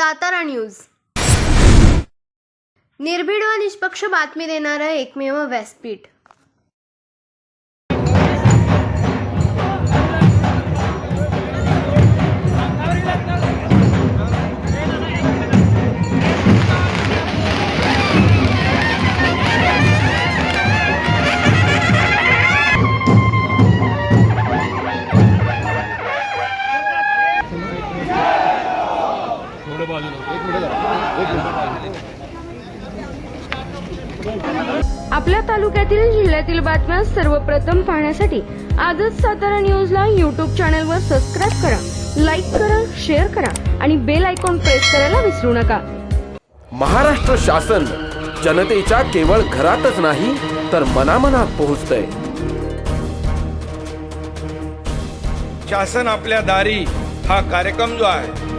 Satara news. निर्भीड व निष्पक्ष बातमी देणारं एकमेव व्यासपीठ. आपल्या तालुक्यातील जिल्ह्यातील बातम्या सर्वप्रथम पाहण्यासाठी आजच सातारा न्यूजला यूट्यूब चॅनलवर सबस्क्राईब करा लाईक करा शेअर करा आणि बेल आयकॉन प्रेस करायला विसरू नका. महाराष्ट्र शासन जनतेच्या केवळ घरातच नाही तर मनामनात पोहोचतंय. शासन आपल्या दारी हा कार्यक्रम जो आहे